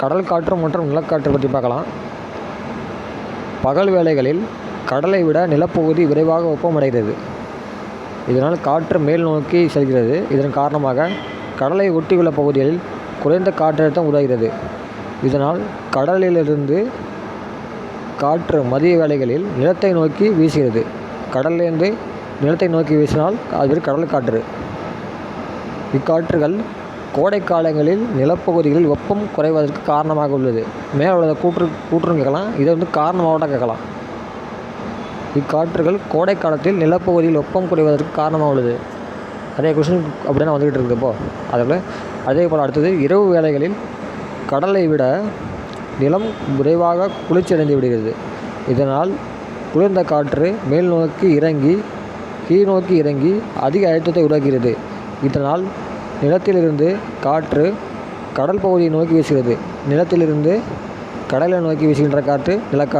கடல் காற்று மற்றும் நிலக்காற்று பற்றி பார்க்கலாம். பகல் வேளைகளில் கடலை விட நிலப்பகுதி விரைவாக வெப்பமடைகிறது இதனால் காற்று மேல் நோக்கி செல்கிறது. இதன் காரணமாக கடலை ஒட்டியுள்ள பகுதிகளில் குறைந்த காற்றழுத்தம் உருவாகிறது. இதனால் கடலிலிருந்து காற்று மதிய வேளைகளில் நிலத்தை நோக்கி வீசுகிறது. கடல்லேருந்து நிலத்தை நோக்கி வீசினால் அது கடல் காற்று. இக்காற்றுகள் கோடை காலங்களில் நிலப்பகுதிகளில் வெப்பம் குறைவதற்கு காரணமாக உள்ளது. மேலே உள்ளதை கூற்று கூற்றுன்னு கேட்கலாம். இதை வந்து காரணமாகட்ட கேட்கலாம். இக்காற்றுகள் கோடை காலத்தில் நிலப்பகுதியில் வெப்பம் குறைவதற்கு காரணமாக உள்ளது. நிறைய கொஷின் அப்படின்னா வந்துக்கிட்டு இருக்குது இப்போது அதில் அதே போல் அடுத்தது இரவு வேளைகளில் கடலை விட நிலம் விரைவாக குளிர்ச்சியடைந்து விடுகிறது. இதனால் குளிர்ந்த காற்று மேல் நோக்கி இறங்கி கீழ் நோக்கி இறங்கி அதிக அழுத்தத்தை உருவாக்குகிறது. இதனால் நிலத்திலிருந்து காற்று கடல் பகுதியை நோக்கி வீசுகிறது. நிலத்திலிருந்து கடலை நோக்கி வீசுகின்ற காற்று நிலக்காற்று